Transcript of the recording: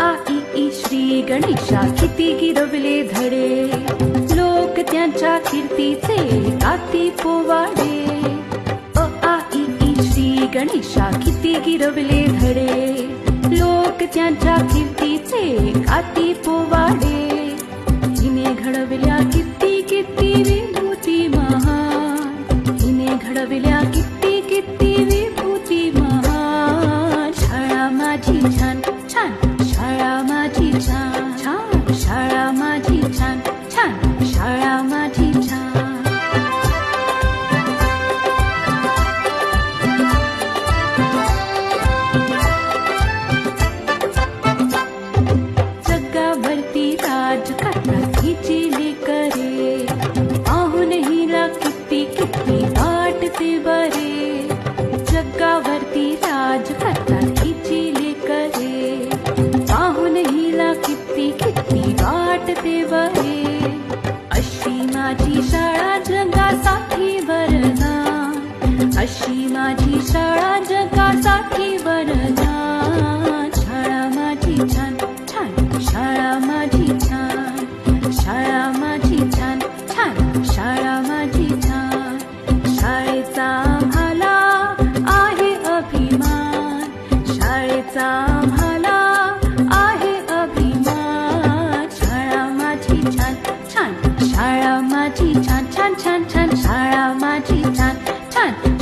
आ ई श्री गणेशा किती गिरवले धडे. लोक त्यांच्या कीर्तीचे गाती पोवाडे. अ आ ई श्री गणेशा किती गिरवले धडे. लोक त्यांच्या कीर्तीचे काती पोवाडे. हिने घडवल्या किती किती विभूती महा हिने घडवल्या किती करे जगावरती राज करतात हिची लेकरे पाहून हिला किती किती वाटते बरे अशी माझी शाळा जगासाठी वरदान अशी माझी शाळा जगासाठी chan chan, chan, chan, chan, chan,